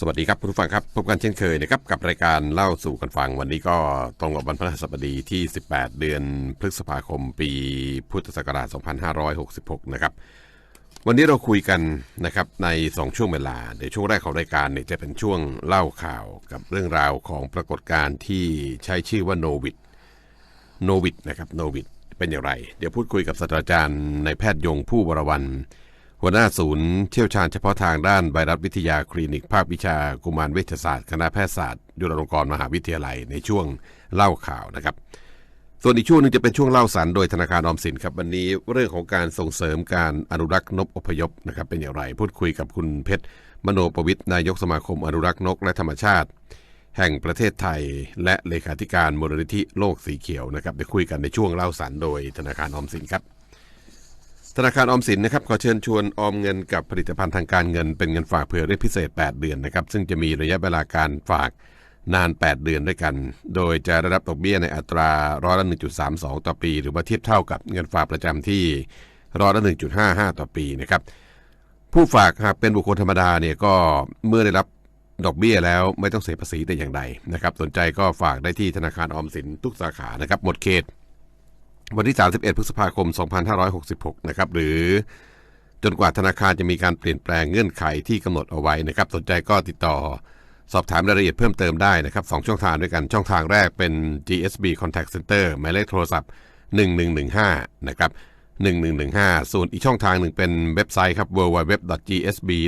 สวัสดีครับคุณผู้ฟังครับพบกันเช่นเคยนะครับกับรายการเล่าสู่กันฟังวันนี้ก็ตรงกับวันพฤหัสบดีที่ 18 เดือนพฤษภาคม ปีพุทธศักราช 2566 นะครับวันนี้เราคุยกันนะครับใน 2 ช่วงเวลาในช่วงแรกของรายการเนี่ยจะเป็นช่วงเล่าข่าวกับเรื่องราวของปรากฏการณ์ที่ใช้ชื่อว่าโนวิดโนวิดนะครับโนวิดเป็นอย่างไร เดี๋ยวพูดคุยกับศาสตราจารย์ในแพทย์ยงผู้วรวัน หัวหน้าศูนย์เชี่ยวชาญเฉพาะทางด้านไวรัสวิทยาคลินิก ภาควิชากุมารเวชศาสตร์ คณะแพทยศาสตร์จุฬาลงกรณ์มหาวิทยาลัยในช่วงเล่าข่าวนะครับ ส่วนอีกช่วงหนึงจะเป็นช่วงเล่าสันโดยธนาคารออมสินครับวันนี้เรื่องของการส่งเสริมการอนุรักษ์นกอพยพนะครับเป็นอย่างไรพูดคุยกับคุณเพชรมโนประวิทย์นายกสมาคมอนุรักษ์นกและธรรมชาติ แห่งประเทศไทย และเลขาธิการมูลนิธิโลกสีเขียวนะครับไปคุยกันในช่วงเล่าสันโดยธนาคารออมสินครับ ธนาคารออมสินนะครับขอเชิญชวนออมเงินกับผลิตภัณฑ์ทางการเงินเป็นเงินฝากเผื่อเรียกพิเศษ 8 เดือนนะครับซึ่งจะมีระยะเวลาการฝากนาน 8 เดือนด้วยกัน โดยจะได้รับดอกเบี้ยในอัตราร้อยละ1.32 ต่อปี หรือว่าเทียบเท่ากับเงินฝากประจำที่ร้อยละ1.55 ต่อปีนะครับผู้ฝากหากเป็นบุคคลธรรมดาเนี่ยก็เมื่อได้รับดอกเบี้ยแล้วไม่ต้องเสียภาษีแต่อย่างใดนะครับสนใจก็ฝากได้ที่ธนาคารออมสินทุกสาขานะครับหมดเขต วันที่ 31 พฤษภาคม 2566 นะครับ หรือจนกว่าธนาคารจะมีการเปลี่ยนแปลงเงื่อนไขที่กำหนดเอาไว้นะครับ สนใจก็ติดต่อสอบถามรายละเอียดเพิ่มเติมได้นะครับสองช่องทางด้วยกัน ช่องทางแรกเป็น GSB Contact Center หมายเลขโทรศัพท์ 1115 นะครับ 1115 ส่วนอีกช่องทางหนึ่งเป็นเว็บไซต์ครับ www.gsb.or.th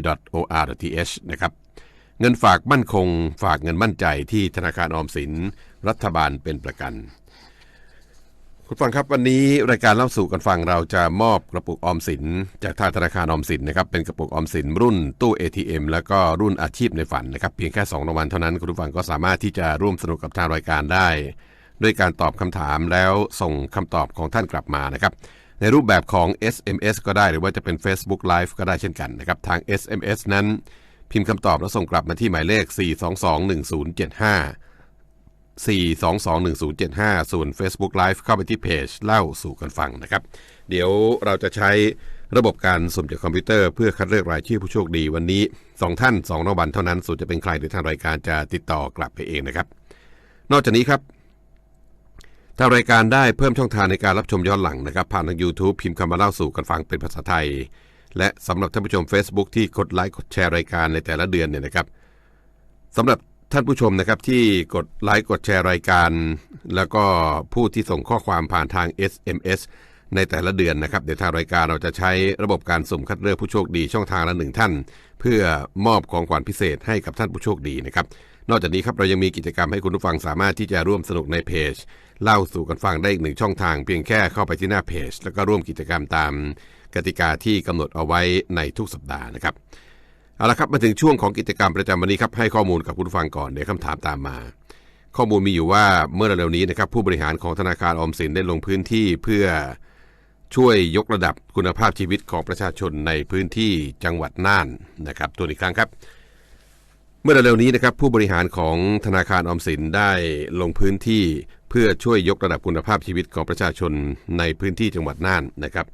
นะครับเงินฝากมั่นคงฝากเงินมั่นใจที่ธนาคารออมสินรัฐบาลเป็นประกัน คุณฟังครับวันนี้รายการเล่าสู่กันฟังเราจะมอบกระปุกออมสิน จากทางธนาคารออมสินนะครับเป็นกระปุกออมสินรุ่นตู้ ATM แล้วก็รุ่นอาชีพในฝันนะครับเพียงแค่2รางวัลเท่านั้นคุณผู้ฟังก็สามารถที่จะร่วมสนุกกับทางรายการได้ ด้วยการตอบคำถามแล้วส่งคำตอบของท่านกลับมานะครับในรูปแบบของ SMS ก็ได้หรือว่าจะเป็น Facebook Live ก็ได้เช่นกันนะครับทาง SMS นั้น พิมพ์คำตอบแล้วส่งกลับมาที่หมายเลข 4221075 4221075 ส่วน Facebook Live เข้าไปที่เพจเล่าสู่กันฟังนะครับ เดี๋ยวเราจะใช้ระบบการสุ่มจากคอมพิวเตอร์เพื่อคัดเลือกรายชื่อผู้โชคดีวันนี้ 2 ท่าน2รางวัลเท่านั้นส่วนจะเป็นใครหรือทางรายการจะติดต่อกลับไปเองนะครับ นอกจากนี้ครับทางรายการได้เพิ่มช่องทางในการรับชมย้อนหลังนะครับ ผ่านทาง YouTube พิมพ์คำมาเล่าสู่กันฟังเป็นภาษาไทย และสำหรับท่านผู้ชม Facebook ที่กดไลค์กดแชร์รายการในแต่ละเดือนเนี่ยนะครับสำหรับ ท่านผู้ชมนะครับที่กดไลค์กดแชร์รายการ แล้วก็ผู้ที่ส่งข้อความผ่านทาง SMS ในแต่ละเดือนนะครับเดี๋ยวทางรายการเราจะใช้ระบบการสุ่มคัดเลือกผู้โชคดีช่องทางละหนึ่งท่าน เพื่อมอบของขวัญพิเศษให้กับท่านผู้โชคดีนะครับนอกจากนี้ครับเรายังมีกิจกรรมให้คุณผู้ฟังสามารถที่จะร่วมสนุกในเพจ เล่าสู่กันฟังได้อีกหนึ่งช่องทาง เพียงแค่เข้าไปที่หน้าเพจ แล้วก็ร่วมกิจกรรมตามกติกาที่กำหนดเอาไว้ในทุกสัปดาห์นะครับ เอาละครับมาถึงช่วงของกิจกรรมประจำวันนี้ครับให้ข้อมูลกับคุณผู้ฟังก่อนเดี๋ยวคำถามตามมา ข้อมูลมีอยู่ว่าเมื่อเร็วๆนี้นะครับผู้บริหารของธนาคารออมสินได้ลงพื้นที่เพื่อช่วยยกระดับคุณภาพชีวิตของประชาชนในพื้นที่จังหวัดน่านนะครับตัวอีกครั้งครับ เมื่อเร็วๆนี้นะครับผู้บริหารของธนาคารออมสินได้ลงพื้นที่เพื่อช่วยยกระดับคุณภาพชีวิตของประชาชนในพื้นที่จังหวัดน่านนะครับ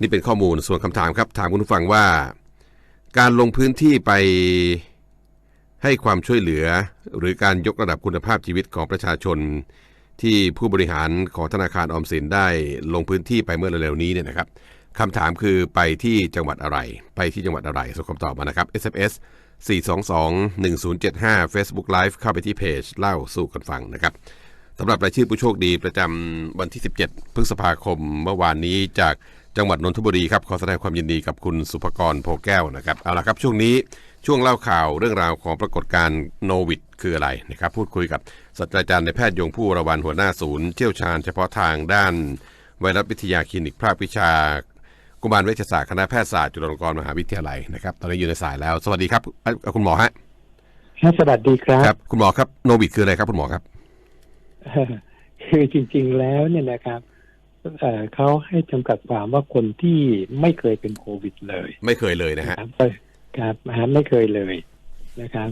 นี่เป็นข้อมูลส่วนคำถามครับถามคุณผู้ฟังว่า การลงพื้นที่ไปให้ความช่วยเหลือ หรือการยกระดับคุณภาพชีวิตของประชาชน ที่ผู้บริหารของธนาคารออมสินได้ลงพื้นที่ไปเมื่อเร็วๆนี้เนี่ยนะครับคำถามคือไปที่จังหวัดอะไร ไปที่จังหวัดอะไรส่งคำตอบมานะครับ SMS 422-1075 Facebook Live เข้าไปที่เพจเล่าสู่กันฟังนะครับสำหรับรายชื่อผู้โชคดีประจำวันที่ 17 พฤษภาคมเมื่อวานนี้จาก จังหวัดนนทบุรีครับขอแสดงความยินดีกับคุณสุภกรโพแก้วนะครับเอาละครับช่วงนี้ช่วงเล่าข่าวเรื่องราวของปรากฏการณ์โนวิดคืออะไรนะครับพูดคุยกับศาสตราจารย์ในแพทย์ยงผู้ระวันหัวหน้าศูนย์เชี่ยวชาญเฉพาะทางด้านไวรัสวิทยาคลินิกภาควิชา กุมารเวชศาสตร์คณะแพทยศาสตร์จุฬาลงกรณ์มหาวิทยาลัยนะครับตอนนี้อยู่ในสายแล้ว สวัสดีครับเอ่อคุณหมอฮะครับสวัสดีครับครับ คุณหมอครับโนวิดคืออะไรครับคุณหมอครับคือจริง ๆ แล้วเนี่ยนะครับ เอ่อเขาให้จำกัดความว่าคนที่ไม่เคยเป็นโควิดเลย ไม่เคยเลยนะฮะครับก็ครับนะฮะไม่เคยเลยนะครับ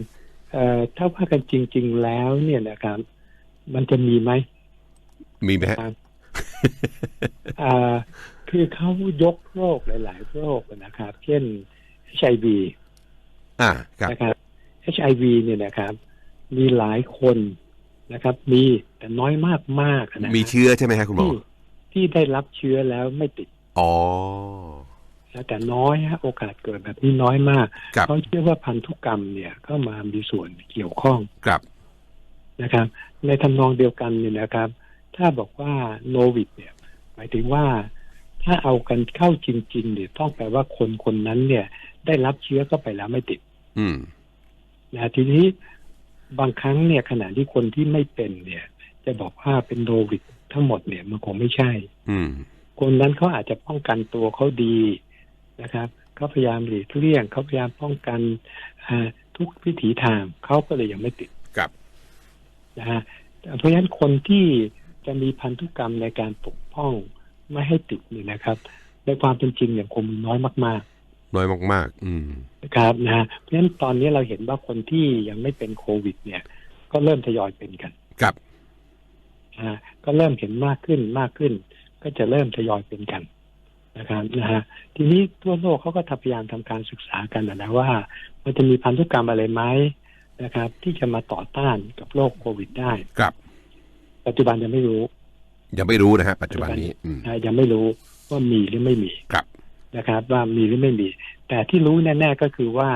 เอ่อถ้าว่ากันจริง ๆ แล้วเนี่ยนะครับ มันจะมีไหมมีไหมฮะครับอ่าคือเขายกโรคหลาย ๆ โรคนะครับ เช่น HIV อ่าครับนะครับ HIV เนี่ยนะครับ มีหลายคนนะครับ มีแต่น้อยมากมากๆนะมีเชื้อใช่ไหมฮะคุณหมอ ที่ที่ได้รับเชื้อแล้วไม่ติด อ๋อนะแต่น้อยฮะโอกาสเกิดแบบนี้น้อยมาก ครับ เขาเชื่อว่าพันธุกรรมเนี่ยก็มามีส่วนเกี่ยวข้องครับ นะครับ ในทำนองเดียวกันเนี่ยนะครับ ถ้าบอกว่าโนวิดเนี่ย หมายถึงว่า ถ้าเอากันเข้าจริงๆเนี่ยต้องแปลว่าคนคนนั้นเนี่ย ได้รับเชื้อเข้าไปแล้วไม่ติด อืม นะทีนี้บางครั้งเนี่ยขณะที่คนที่ไม่เป็นเนี่ย จะบอกว่าเป็นโนวิด ทั้งหมดเนี่ยมันคงไม่ใช่ อืมคนนั้นเขาอาจจะป้องกันตัวเขาดีนะครับเขาพยายามหลีกเลี่ยงเขาพยายามป้องกันอ่าทุกวิถีทางเขาก็เลยยังไม่ติดครับนะฮะเพราะฉะนั้นคนที่จะมีพันธุกรรมในการปกป้องไม่ให้ติดเนี่ยนะครับ ในความเป็นจริงเนี่ยคงมีน้อยมากน้อยมาก ๆ อืมๆนะครับนะฮะเพราะฉะนั้นตอนนี้เราเห็นว่าคนที่ยังไม่เป็นโควิด เนี่ย ก็เริ่มทยอยเป็นกัน ครับ นะฮะก็เริ่มเห็นมากขึ้นมากขึ้น ก็จะเริ่มทยอยเป็นกันนะครับนะฮะทีนี้ทั่วโลกเขาก็พยายามทำการศึกษากันนะนะว่า มันจะมีพันธุกรรมอะไรไหมนะครับ ที่จะมาต่อต้านกับโรคโควิดได้ครับ ปัจจุบันยังไม่รู้ ยังไม่รู้นะฮะปัจจุบันนี้อืมนะยังไม่รู้ว่ามีหรือไม่มีครับนะครับ ว่ามีหรือไม่มี แต่ที่รู้แน่ ๆก็คือว่า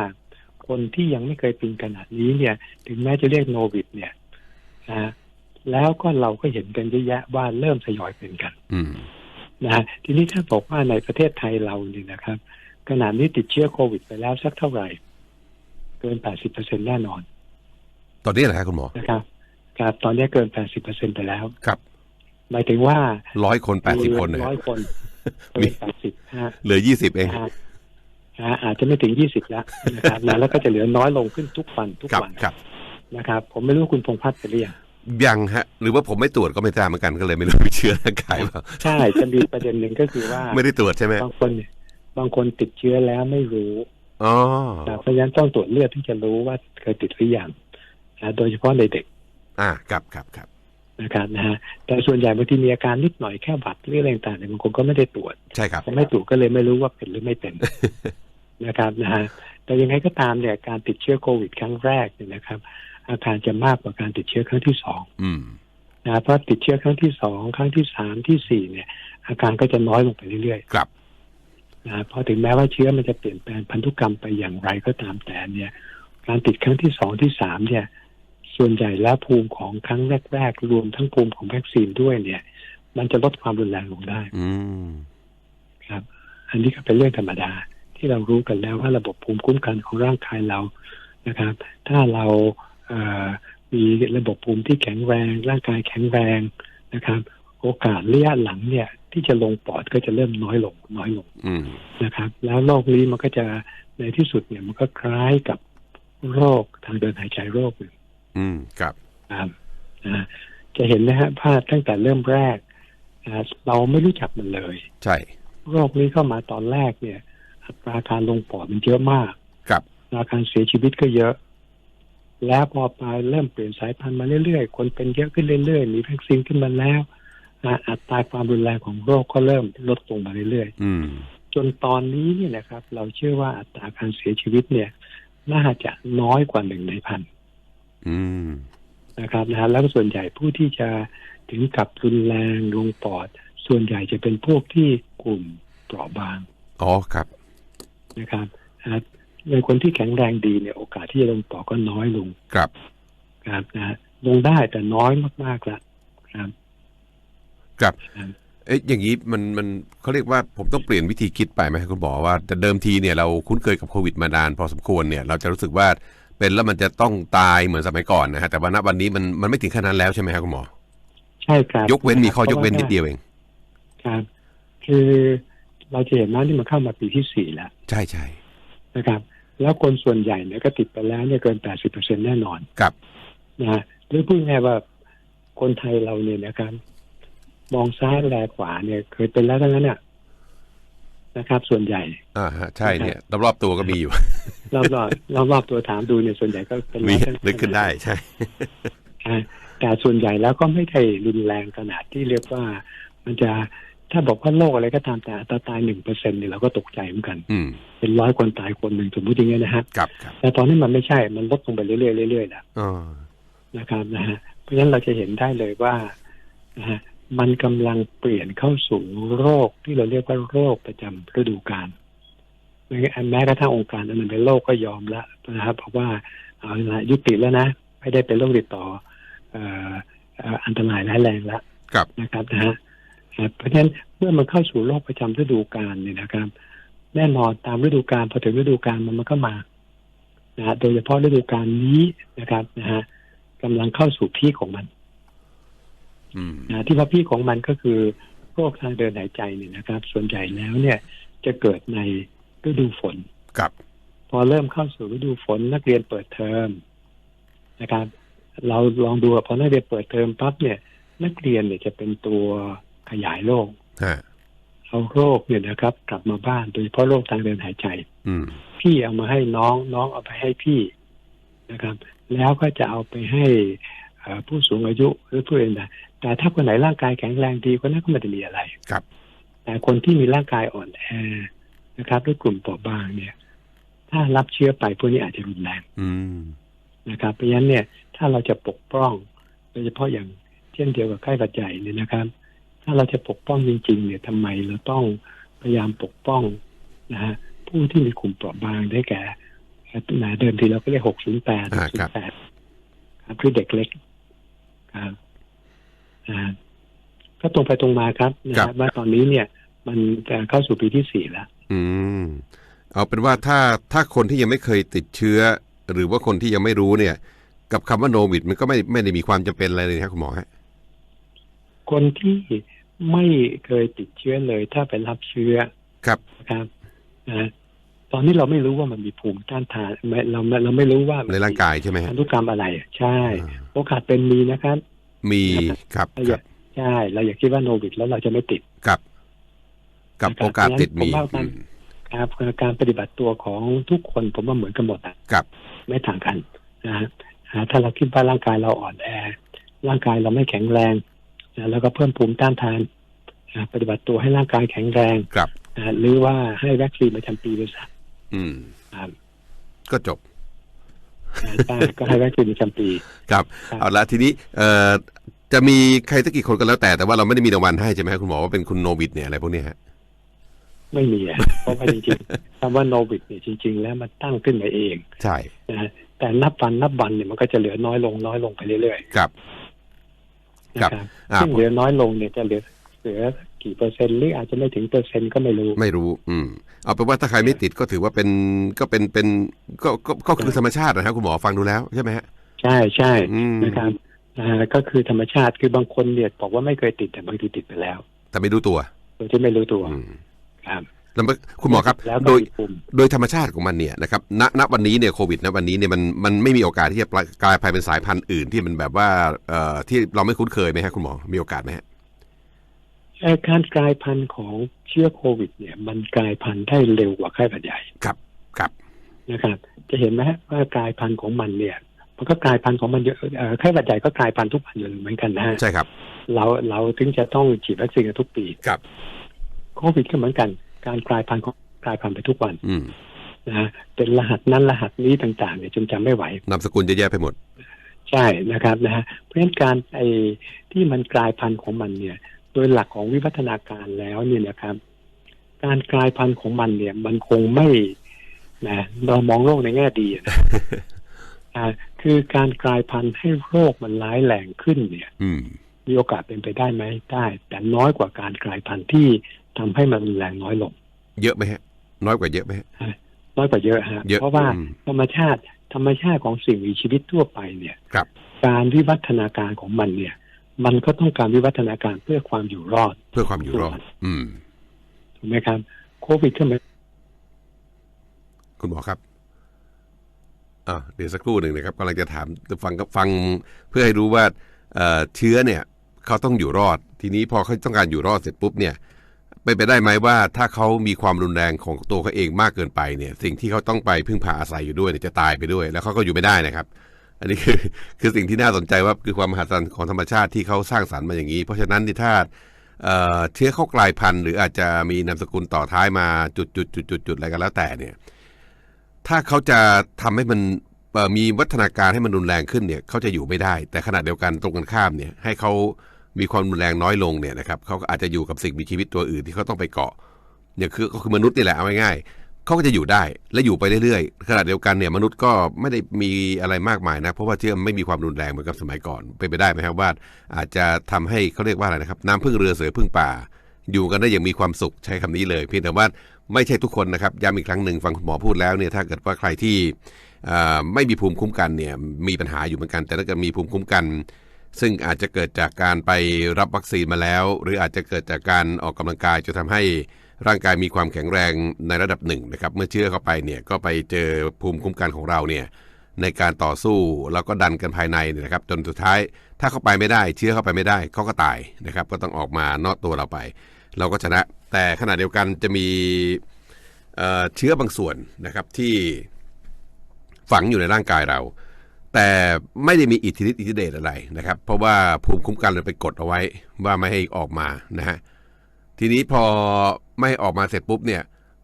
คนที่ยังไม่เคยเป็นขนาดนี้เนี่ย ถึงแม้จะเรียกโนวิดเนี่ยนะ แล้วก็เราก็เห็นกันเยอะแยะว่าเริ่มทยอยเป็นกันอืมนะฮะทีนี้ถ้าบอกว่าในประเทศไทยเราเนี่ยนะครับขนาดนี้ติดเชื้อโควิดไปแล้วสักเท่าไหร่ เกิน 80%แน่นอน ตอนนี้เหรอฮะคุณหมอนะครับครับตอนนี้เกิน 80%ไปแล้วครับ หมายถึงว่าร้อยคนแปดสิบคนนะร้ฮะอยคนเกิมีน80ฮะเหลือยี่สิบเองนะฮะนะฮะอาจจะไม่ถึง20แล้วนะครับนะแล้วก็จะเหลือน้อยลงขึ้นทุกวันทุกครับวันครับนะครับ ผมไม่รู้ว่าคุณพงษ์พัฒน์ไปหรือยัง ยังฮะ หรือว่าผมไม่ตรวจก็ไม่ทราบเหมือนกันก็เลยไม่รู้มีเชื้อร่างกายเปล่าใช่จะมีประเด็นหนึ่งก็คือว่าไม่ได้ตรวจใช่ไหมบางคนเนี่ยบางคนติดเชื้อแล้วไม่รู้อ๋อนะเพราะฉะนั้นต้องตรวจเลือดที่จะรู้ว่าเคยติดหรือยังนะโดยเฉพาะในเด็ก อ่าครับครับครับนะครับนะฮะแต่ส่วนใหญ่บางทีมีอาการนิดหน่อยแค่หวัดหรืออะไรต่างๆเนี่ยบางคนก็ไม่ได้ตรวจใช่ครับพอไม่ตรวจก็เลยไม่รู้ว่าเป็นหรือไม่เป็นนะครับนะฮะแต่ยังไงก็ตามเนี่ยการติดเชื้อโควิดครั้งแรกเนี่ยนะครับ อาการจะมากกว่าการติดเชื้อครั้งที่สองอืมนะเพราะติดเชื้อครั้งที่สองครั้งที่สามที่สี่เนี่ย อาการก็จะน้อยลงไปเรื่อยครับๆนะเพราะถึงแม้ว่าเชื้อมันจะเปลี่ยนแปลงพันธุกรรมไปอย่างไรก็ตามแต่เนี่ย การติดครั้งที่สองที่สามเนี่ย ส่วนใหญ่แล้วภูมิของครั้งแรกๆรวมทั้งภูมิของวัคซีนด้วยเนี่ย มันจะลดความรุนแรงลงได้อืมครับ อันนี้ก็เป็นเรื่องธรรมดาที่เรารู้กันแล้วว่าระบบภูมิคุ้มกันของร่างกายเรานะครับ ถ้าเราเอ่อ มีระบบภูมิที่แข็งแรง ร่างกายแข็งแรงนะครับ โอกาสระยะหลังเนี่ย ที่จะลงปอดก็จะเริ่มน้อยลงน้อยลงอืมนะครับ แล้วโรคนี้มันก็จะในที่สุดเนี่ยมันก็คล้ายกับโรคทางเดินหายใจโรคหนึ่งอืมครับครับนะจะเห็นนะฮะภาพตั้งแต่เริ่มแรกนะเราไม่รู้จักมันเลย ใช่ โรคนี้เข้ามาตอนแรกเนี่ยอัตราการลงปอดมันเยอะมาก ครับอัตราการเสียชีวิตก็เยอะ แล้วพอไปเริ่มเปลี่ยนสายพันธุ์มาเรื่อยๆ คนเป็นเยอะขึ้นเรื่อยๆ มีวัคซีนขึ้นมาแล้วอ่าอัตราความรุนแรงของโรคก็เริ่มลดลงมาเรื่อยอืมๆจนตอนนี้เนี่ยนะครับ เราเชื่อว่าอัตราการเสียชีวิตเนี่ย น่าจะน้อยกว่าหนึ่งในพันอืมนะครับนะฮะแล้วก็ส่วนใหญ่ผู้ที่จะถึงกับรุนแรงลงปอด ส่วนใหญ่จะเป็นพวกที่กลุ่มเปราะบางอ๋อครับนะครับนะฮะ ในคนที่แข็งแรงดีเนี่ยโอกาสที่จะลงปอดก็น้อยลงครับ ครับนะฮะลงได้แต่น้อยมากๆละครับครับครับเอ๊ะอย่างนี้มันมันเขาเรียกว่าผมต้องเปลี่ยนวิธีคิดไปไหมครับคุณหมอว่าแต่เดิมทีเนี่ยเราคุ้นเคยกับโควิดมานานพอสมควรเนี่ย เราจะรู้สึกว่าเป็นแล้วมันจะต้องตายเหมือนสมัยก่อนนะฮะแต่วันณวันนี้มันมันไม่ถึงขนาดนั้นแล้วใช่ไหมครับคุณหมอ ใช่ครับ ยกเว้นมีข้อยกเว้นนิดเดียวเองครับ คือเราจะเห็นว่านี่มันเข้ามาปีที่สี่แล้ว ใช่ใช่นะครับ แล้วคนส่วนใหญ่เนี่ยก็ติดไปแล้วเนี่ยเกินแปดสิบเปอร์เซ็นแน่นอนครับนะฮะหรือพูดง่ายๆว่าคนไทยเราเนี่ยนะครับ มองซ้ายแลขวาเนี่ย เคยเป็นแล้วทั้งนั้นน่ะนะครับ ส่วนใหญ่ อ่าฮะใช่เนี่ยรอบๆตัวก็มีอยู่ รอบๆรอบๆตัวถามดูเนี่ยส่วนใหญ่ก็เป็นมีแล้วทั้งนึกขึ้นได้ใช่อ่าแต่ส่วนใหญ่แล้วก็ไม่ได้รุนแรงขนาดที่เรียกว่ามันจะท ถ้าบอกว่าโรคอะไรก็ตามแต่อัตราตายหนึ่งเปอร์เซ็นต์เนี่ยเราก็ตกใจเหมือนกันอืมเป็นร้อยคนตายคนหนึ่งสมมติอย่างเงี้ยนะฮะครับครับแต่ตอนนี้มันไม่ใช่มันลดลงไปเรื่อยๆเรื่อยๆแล้วอ๋อนะครับนะฮะเพราะฉะนั้นเราจะเห็นได้เลยว่านะฮะมันกำลังเปลี่ยนเข้าสู่โรคที่เราเรียกว่าโรคประจำฤดูกาลแม้แม้กระทั่งองค์การอนามัยโลกก็ยอมแล้วนะครับเพราะว่าเอาละยุติแล้วนะไม่ได้เป็นโรคติดต่อเอ่อเอ่ออันตรายร้ายแรงแล้วครับนะครับนะฮะ เอ่อเพราะฉะนั้นเมื่อมันเข้าสู่โรคประจำฤดูกาลเนี่ยนะครับ แน่นอนตามฤดูกาลพอถึงฤดูกาลมันมันก็มานะฮะโดยเฉพาะฤดูกาลนี้นะครับนะฮะกำลังเข้าสู่พีคของมันอืมนะที่ว่าพีคของมันก็คือโรคทางเดินหายใจเนี่ยนะครับ ส่วนใหญ่แล้วเนี่ยจะเกิดในฤดูฝนครับ พอเริ่มเข้าสู่ฤดูฝนนักเรียนเปิดเทอมนะครับ เราลองดูว่าพอนักเรียนเปิดเทอมปั๊บเนี่ย นักเรียนเนี่ยจะเป็นตัว ขยายโรคฮะเอาโรคเนี่ยนะครับ กลับมาบ้านโดยเฉพาะโรคทางเดินหายใจ อืมพี่เอามาให้น้องน้องเอาไปให้พี่นะครับ แล้วก็จะเอาไปให้เอ่อผู้สูงอายุหรือผู้อื่นนะแต่ถ้าคนไหนร่างกายแข็งแรงดีคนนั้นก็ไม่ได้มีอะไรครับ แต่คนที่มีร่างกายอ่อนแอนะครับด้วยกลุ่มเปราะบางเนี่ย ถ้ารับเชื้อไปพวกนี้อาจจะรุนแรงอืมนะครับเพราะฉะนั้นเนี่ย ถ้าเราจะปกป้องโดยเฉพาะอย่างเช่นเดียวกับไข้หวัดใหญ่เนี่ยนะครับ ถ้าเราจะปกป้องจริง ๆ เนี่ยทำไมเราต้องพยายามปกป้องนะฮะผู้ที่มีกลุ่มเปราะบางได้แก่นะเดิมทีเราก็เรียกหกศูนย์แปดอ่าศูครันบย์แปดครับคือเด็กเล็กครับอ่าก็ตรงไปตรงมาครับนะคครัรับบว่าตอนนี้เนี่ย มันจะเข้าสู่ปีที่สี่แล้วอืม เอาเป็นว่าถ้าถ้าคนที่ยังไม่เคยติดเชื้อ หรือว่าคนที่ยังไม่รู้เนี่ย กับคำว่าโนวิดมันก็ไม่ไม่ได้มีความจำเป็นอะไรเลยครับคุณหมอฮะคนที่ ไม่เคยติดเชื้อเลย ถ้าไปรับเชื้อครับนะครับนะตอนนี้เราไม่รู้ว่ามันมีภูมิต้านทานไม่เราเราไม่รู้ว่ามัในร่างกายใช่ไหมฮะพันธุกรรมอะไร ใช่อ่าโอกาสเป็นมีนะครับ มีครับเราคอรัยาบกใช่เราอยากคิดว่าโนวิดแล้วเราจะไม่ติดกับกับนะครับโอกาสติดมีผมว่ามันอืมครับการปฏิบัติตัวของทุกคนผมว่าเหมือนกันหมดอะกับ ไม่ต่างกันนะฮะอ่าถ้าเราคิดว่าร่างกายเราอ่อนแอร่างกายเราไม่แข็งแรง นะแล้วก็เพิ่มภูมิต้านทานอ่าปฏิบัติตัวให้ร่างกายแข็งแรงกับนะหรือว่าให้วัคซีนประจำปีด้วยซ้อืมำครับก็จบนะใช่ก็ให้วัคซีนประจำปีครับครับ เอาละทีนี้เอ่อจะมีใครสักกี่คนก็แล้วแต่แต่ว่าเราไม่ได้มีรางวัลให้ใช่ไหมครับคุณหมอว่าเป็นคุณโนวิดเนี่ยอะไรพวกเนี้ยฮะไม่มีอะเพราะว่าจริงๆคำว่าโนวิดเนี่ยจริง ๆ แล้วมันตั้งขึ้นมาเอง ใช่นะแต่นับวันนับวันเนี่ยมันก็จะเหลือน้อยลงน้อยลงไปเรื่อยครับๆครับ นะครับอ่าซึ่งเหลือน้อยลงเนี่ยจะเหลือเหลือกี่เปอร์เซ็นต์หรืออาจจะไม่ถึงเปอร์เซ็นต์ก็ไม่รู้ ไม่รู้ อืมเอาเป็นว่าถ้าใครไม่ติดก็ถือว่าเป็นก็เป็นเป็นก็ก็ก็คือธรรมชาตินะครับคุณหมอฟังดูแล้วใช่ไหมฮะใช่ใช่อืมนะครับอ่าก็คือธรรมชาติคือบางคนเนี่ยบอกว่าไม่เคยติดแต่บางทีติดไปแล้ว แต่ไม่รู้ตัวโดยที่ไม่รู้ตัวอืมครับ แล้วคุณหมอครับแล้วก็โดยมีภูมิโดยธรรมชาติของมันเนี่ยนะครับณณวันนี้เนี่ยโควิดณวันนี้เนี่ยมันมันไม่มีโอกาสที่จะกลายพันธุ์เป็นสายพันธุ์อื่นที่มันแบบว่าเอ่อที่เราไม่คุ้นเคยไหมฮะคุณหมอมีโอกาสไหมฮะเอ่อการกลายพันธุ์ของเชื้อโควิด เนี่ย มันกลายพันธุ์ได้เร็วกว่าไข้หวัดใหญ่ครับครับนะครับ จะเห็นไหมฮะว่ากลายพันธุ์ของมันเนี่ย มันก็กลายพันธุ์ของมันเยอะเอ่อไข้หวัดใหญ่ก็กลายพันธุ์ทุกพันธุ์อยู่เหมือนกันนะฮะใช่ครับ เราเราถึงจะต้องฉีดวัคซีนกันทุกปีครับโควิดก็เหมือนกัน การกลายพันธุ์ของกลายพันธุ์ไปทุกวันอืมนะฮะเป็นรหัสนั้นรหัสนี้ต่างๆเนี่ยจนจำไม่ไหวนามสกุลเยอะแยะไปหมด ใช่นะครับนะฮะเพราะฉะนั้นการไอ้ที่มันกลายพันธุ์ของมันเนี่ย โดยหลักของวิวัฒนาการแล้วเนี่ยนะครับ การกลายพันธุ์ของมันเนี่ย มันคงไม่นะเรามองโลกในแง่ดีนะอ่าคือการกลายพันธุ์ให้โรคมันร้ายแรงขึ้นเนี่ยอืมมีโอกาสเป็นไปได้ไหมได้ แต่น้อยกว่าการกลายพันธุ์ที่ ทำให้มันรุนแรงน้อยลง เยอะไหมฮะ น้อยกว่าเยอะไหมฮะน้อยกว่าเยอะฮะเยอะเพราะว่าอืมธรรมชาติธรรมชาติของสิ่งมีชีวิตทั่วไปเนี่ยครับการวิวัฒนาการของมันเนี่ย มันก็ต้องการวิวัฒนาการเพื่อความอยู่รอด เพื่อความอยู่รอด อืมถูกไหมครับ โควิดก็เหมือนคุณหมอครับอ่าเดี๋ยวสักครู่หนึ่งนะครับกำลังจะถามฟังฟังเพื่อให้รู้ว่าเอ่อเชื้อเนี่ย เขาต้องอยู่รอด ทีนี้พอเขาต้องการอยู่รอดเสร็จปุ๊บเนี่ย เป็นไปได้ไหมว่าถ้าเขามีความรุนแรงของตัวเขาเองมากเกินไปเนี่ย สิ่งที่เขาต้องไปพึ่งพาอาศัยอยู่ด้วยเนี่ยจะตายไปด้วย แล้วเขาก็อยู่ไม่ได้นะครับ อันนี้คือคือสิ่งที่น่าสนใจว่าคือความมหัศจรรย์ของธรรมชาติที่เขาสร้างสรรค์มาอย่างนี้ เพราะฉะนั้นที่ถ้าเอ่อเชื้อเขากลายพันธุ์ หรืออาจจะมีนามสกุลต่อท้ายมาจุดจุดจุดจุดจุดอะไรก็แล้วแต่เนี่ย ถ้าเขาจะทำให้มันมีวัฒนาการให้มันรุนแรงขึ้นเนี่ยเขาจะอยู่ไม่ได้ แต่ขณะเดียวกันตรงกันข้ามเนี่ย ให้เขา มีความรุนแรงน้อยลงเนี่ยนะครับเขาก็อาจจะอยู่กับสิ่งมีชีวิตตัวอื่นที่เขาต้องไปเกาะเนี่ยคือก็คือมนุษย์นี่แหละเอาง่ายๆเขาก็จะอยู่ได้และอยู่ไปเรื่อยๆขณะเดียวกันเนี่ยมนุษย์ก็ไม่ได้มีอะไรมากมายนะ เพราะว่าเชื้อไม่มีความรุนแรงเหมือนกับสมัยก่อนเป็นไปได้ไหมครับว่า อาจจะทำให้เขาเรียกว่าอะไรนะครับ น้ำพึ่งเรือเสือพึ่งป่า อยู่กันได้อย่างมีความสุขใช้คำนี้เลยเพียงแต่ว่าไม่ใช่ทุกคนนะครับย้ำอีกครั้งหนึ่งฟังคุณหมอพูดแล้วเนี่ยถ้าเกิดว่าใครที่ไม่มีภูมิคุ้มกันเนี่ยมีปัญหาอยู่เหมือนกัน แต่ถ้าเกิดมีภูมิคุ้มกัน ซึ่งอาจจะเกิดจากการไปรับวัคซีนมาแล้ว หรืออาจจะเกิดจากการออกกำลังกายจะทำให้ร่างกายมีความแข็งแรงในระดับหนึ่งนะครับ เมื่อเชื้อเข้าไปเนี่ยก็ไปเจอภูมิคุ้มกันของเราเนี่ยในการต่อสู้แล้วก็ดันกันภายในนะครับ จนสุดท้ายถ้าเข้าไปไม่ได้ เชื้อเข้าไปไม่ได้เขาก็ตายนะครับ ก็ต้องออกมานอกตัวเราไป เราก็ชนะ แต่ขณะเดียวกันจะมีเชื้อบางส่วนนะครับที่ฝังอยู่ในร่างกายเรา แต่ไม่ได้มีอิทธิฤทธิอิทธิเดชอะไรนะครับ เพราะว่าภูมิคุ้มกันเราไปกดเอาไว้ว่าไม่ให้ออกมานะฮะทีนี้พอไม่ออกมาเสร็จปุ๊บเนี่ย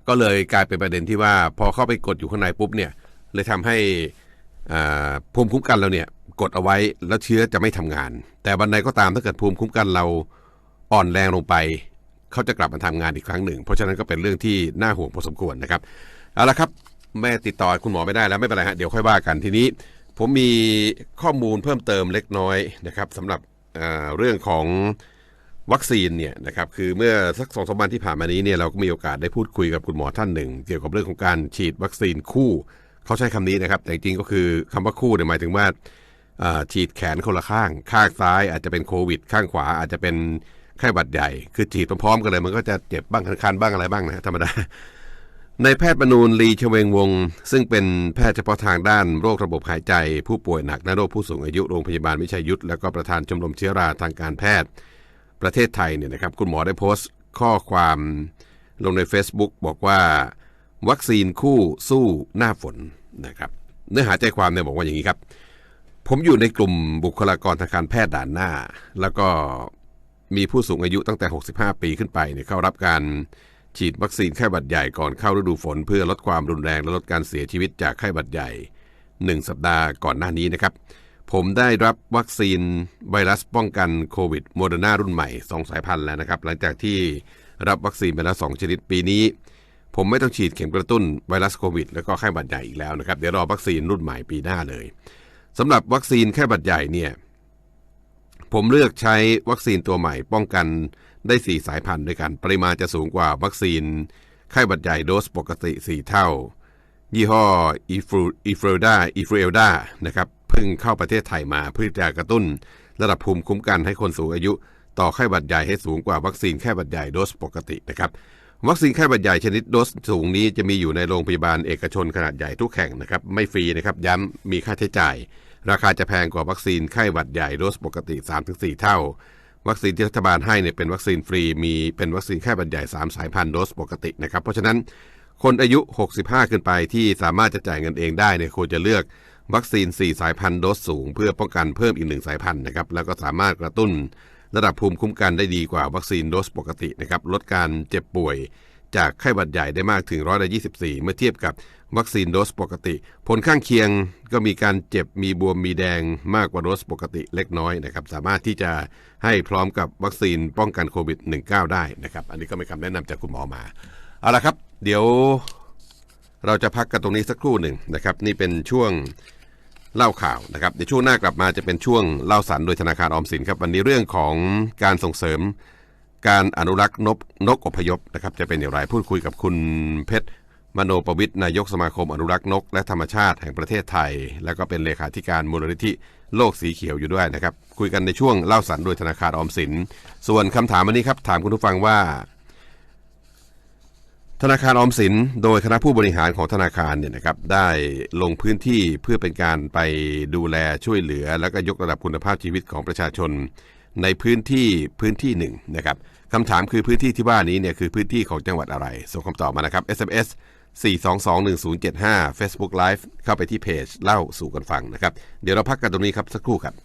ก็เลยกลายเป็นประเด็นที่ว่าพอเข้าไปกดอยู่ข้างในปุ๊บเนี่ยเลยทำให้ภูมิคุ้มกันเราเนี่ยกดเอาไว้แล้วเชื้อจะไม่ทำงาน แต่วันใดก็ตามถ้าเกิดภูมิคุ้มกันเราอ่อนแรงลงไป เขาจะกลับมาทำงานอีกครั้งหนึ่ง เพราะฉะนั้นก็เป็นเรื่องที่น่าห่วงพอสมควรนะครับเอาละครับแม่ติดต่อคุณหมอไม่ได้แล้วไม่เป็นไรฮะเดี๋ยวค่อยว่ากันทีนี้ ผมมีข้อมูลเพิ่มเติมเล็กน้อยนะครับสำหรับเรื่องของวัคซีนเนี่ยนะครับคือเมื่อสักสองสามวันที่ผ่านมานี้เนี่ยเราก็มีโอกาสได้พูดคุยกับคุณหมอท่านหนึ่ง เกี่ยวกับเรื่องของการฉีดวัคซีนคู่ เขาใช้คำนี้นะครับ แต่จริงก็คือคำว่าคู่เนี่ยหมายถึงว่าอ่าฉีดแขนคนละข้าง ข้างซ้ายอาจจะเป็นโควิด ข้างขวาอาจจะเป็นไข้หวัดใหญ่ คือฉีดพร้อมๆกันเลย มันก็จะเจ็บบ้างคันๆบ้างอะไรบ้างนะธรรมดา ในแพทย์มนูนลีชเวงวง ซึ่งเป็นแพทย์เฉพาะทางด้านโรคระบบหายใจ ผู้ป่วยหนักและโรคผู้สูงอายุโรงพยาบาลวิชัยยุทธแล้วก็ประธานชมรมเชื้อราทางการแพทย์ ประเทศไทยเนี่ยนะครับคุณหมอได้โพสต์ข้อความลงใน Facebook บอกว่า วัคซีนคู่สู้หน้าฝนนะครับเนื้อหาใจความเนี่ยบอกว่าอย่างนี้ครับ ผมอยู่ในกลุ่มบุคลากรทางการแพทย์ด่านหน้า แล้วก็มีผู้สูงอายุตั้งแต่ 65 ปีขึ้นไปเนี่ยเข้ารับการ ฉีดวัคซีนไข้หวัดใหญ่ก่อนเข้าฤดูฝน เพื่อลดความรุนแรงและลดการเสียชีวิตจากไข้หวัดใหญ่ 1 สัปดาห์ก่อนหน้านี้นะครับ ผมได้รับวัคซีนไวรัสป้องกันโควิดโมเดอร์นารุ่นใหม่ 2 สายพันธุ์แล้วนะครับ หลังจากที่รับวัคซีนไปแล้ว2ชนิดปีนี้ ผมไม่ต้องฉีดเข็มกระตุ้นไวรัสโควิด แล้วก็ไข้หวัดใหญ่อีกแล้วนะครับเดี๋ยวรอวัคซีนรุ่นใหม่ปีหน้าเลยสำหรับวัคซีนไข้หวัดใหญ่เนี่ยผมเลือกใช้วัคซีนตัวใหม่ป้องกัน ได้ 4 สายพันธุ์ด้วยกันปริมาณจะสูงกว่าวัคซีน ไข้หวัดใหญ่โดสปกติ 4 เท่า ยี่ห้ออีฟูอีฟรูดาอีฟรูเอลดานะครับเพิ่งเข้าประเทศไทยมาเพื่อจะกระตุ้น ระดับภูมิคุ้มกันให้คนสูงอายุ ต่อไข้หวัดใหญ่ให้สูงกว่าวัคซีนไข้หวัดใหญ่โดสปกตินะครับวัคซีนไข้หวัดใหญ่ชนิดโดสสูงนี้จะมีอยู่ในโรงพยาบาลเอกชนขนาดใหญ่ทุกแห่งนะครับไม่ฟรีนะครับย้ำมีค่าใช้จ่าย ราคาจะแพงกว่าวัคซีนไข้หวัดใหญ่โดสปกติ 3-4 เท่า วัคซีนที่รัฐบาลให้เนี่ยเป็นวัคซีนฟรีมีเป็นวัคซีนแค่บัดใหญ่ 3 สายพันธุ์โดสปกตินะครับเพราะฉะนั้นคนอายุ 65 ขึ้นไปที่สามารถจะจ่ายเงินเองได้เนี่ยควรจะเลือกวัคซีน 4 สายพันธุ์โดสสูง เพื่อป้องกันเพิ่มอีกหนึ่งสายพันธุ์นะครับแล้วก็สามารถกระตุ้นระดับภูมิคุ้มกันได้ดีกว่าวัคซีนโดสปกตินะครับลดการเจ็บป่วย จากไข้หวัดใหญ่ได้มากถึงร้อยละ24 เมื่อเทียบกับวัคซีนโดสปกติ ผลข้างเคียงก็มีการเจ็บมีบวมมีแดงมากกว่าโดสปกติเล็กน้อยนะครับ สามารถที่จะให้พร้อมกับวัคซีนป้องกันโควิด -19 ได้นะครับ อันนี้ก็เป็นคำแนะนำจากคุณหมอมา เอาละครับ เดี๋ยวเราจะพักกันตรงนี้สักครู่หนึ่งนะครับ นี่เป็นช่วงเล่าข่าวนะครับเดี๋ยวช่วงหน้ากลับมาจะเป็นช่วงเล่าสันโดยธนาคารออมสินครับวันนี้เรื่องของการส่งเสริม การอนุรักษ์นกนกอพยพนะครับจะเป็นอย่างไรพูดคุยกับคุณเพชรมโนประวิทย์นายกสมาคมอนุรักษ์นก และธรรมชาติแห่งประเทศไทย แล้วก็เป็นเลขาธิการมูลนิธิโลกสีเขียวอยู่ด้วยนะครับ คุยกันในช่วงเล่าสันโดยธนาคารออมสิน ส่วนคำถามวันนี้ครับ ถามคุณผู้ฟังว่า ธนาคารออมสิน โดยคณะผู้บริหารของธนาคารเนี่ยนะครับได้ลงพื้นที่เพื่อเป็นการไปดูแลช่วยเหลือ และก็ยกระดับคุณภาพชีวิตของประชาชนในพื้นที่พื้นที่หนึ่งนะครับ คำถามคือพื้นที่ที่ว่านี้เนี่ยคือพื้นที่ของจังหวัดอะไร ส่งคำตอบมานะครับ SMS 4221075 Facebook Live เข้าไปที่เพจเล่าสู่กันฟังนะครับ เดี๋ยวเราพักกันตรงนี้ครับสักครู่ครับ